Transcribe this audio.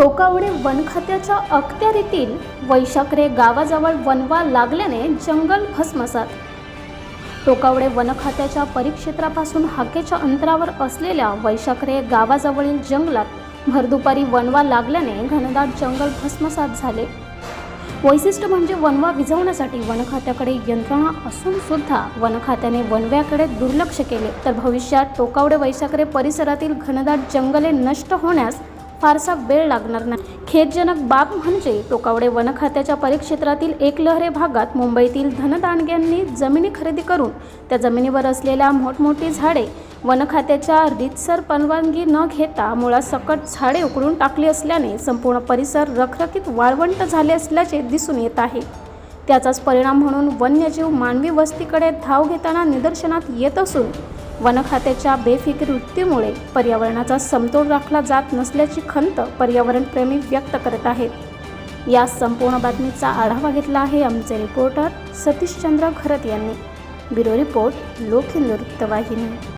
टोकावडे वनखात्याच्या अखत्यारीतील वैशाखरे गावाजवळ वनवा लागल्याने जंगल भस्मसात. टोकावडे वनखात्याच्या परिक्षेत्रापासून हाकेच्या अंतरावर असलेल्या वैशाखरे गावाजवळील जंगलात भरदुपारी वनवा लागल्याने घनदाट जंगल भस्मसात झाले. वैशिष्ट्य म्हणजे वनवा विझवण्यासाठी वनखात्याकडे यंत्रणा असून सुद्धा वनखात्याने वनव्याकडे दुर्लक्ष केले. तर भविष्यात टोकावडे वैशाखरे परिसरातील घनदाट जंगले नष्ट होण्यास फारसा वेळ लागणार नाही. खेदजनक बाब म्हणजे टोकावडे वनखात्याच्या परिक्षेत्रातील एकलहरे भागात मुंबईतील धनदांडग्यांनी जमिनी खरेदी करून त्या जमिनीवर असलेल्या मोठमोठी झाडे वनखात्याच्या रितसर रीतसर परवानगी न घेता मुळासकट झाडे उकडून टाकली असल्याने संपूर्ण परिसर रखरखीत वाळवंट झाले असल्याचे दिसून येत आहे. त्याचाच परिणाम म्हणून वन्यजीव मानवी वस्तीकडे धाव घेताना निदर्शनात येत असून वनखात्याच्या बेफिकीर वृत्तीमुळे पर्यावरणाचा समतोल राखला जात नसल्याची खंत पर्यावरणप्रेमी व्यक्त करत आहेत. या संपूर्ण बातमीचा आढावा घेतला आहे आमचे रिपोर्टर सतीशचंद्र खरत यांनी. ब्युरो रिपोर्ट लोकहिंदू वृत्तवाहिनी.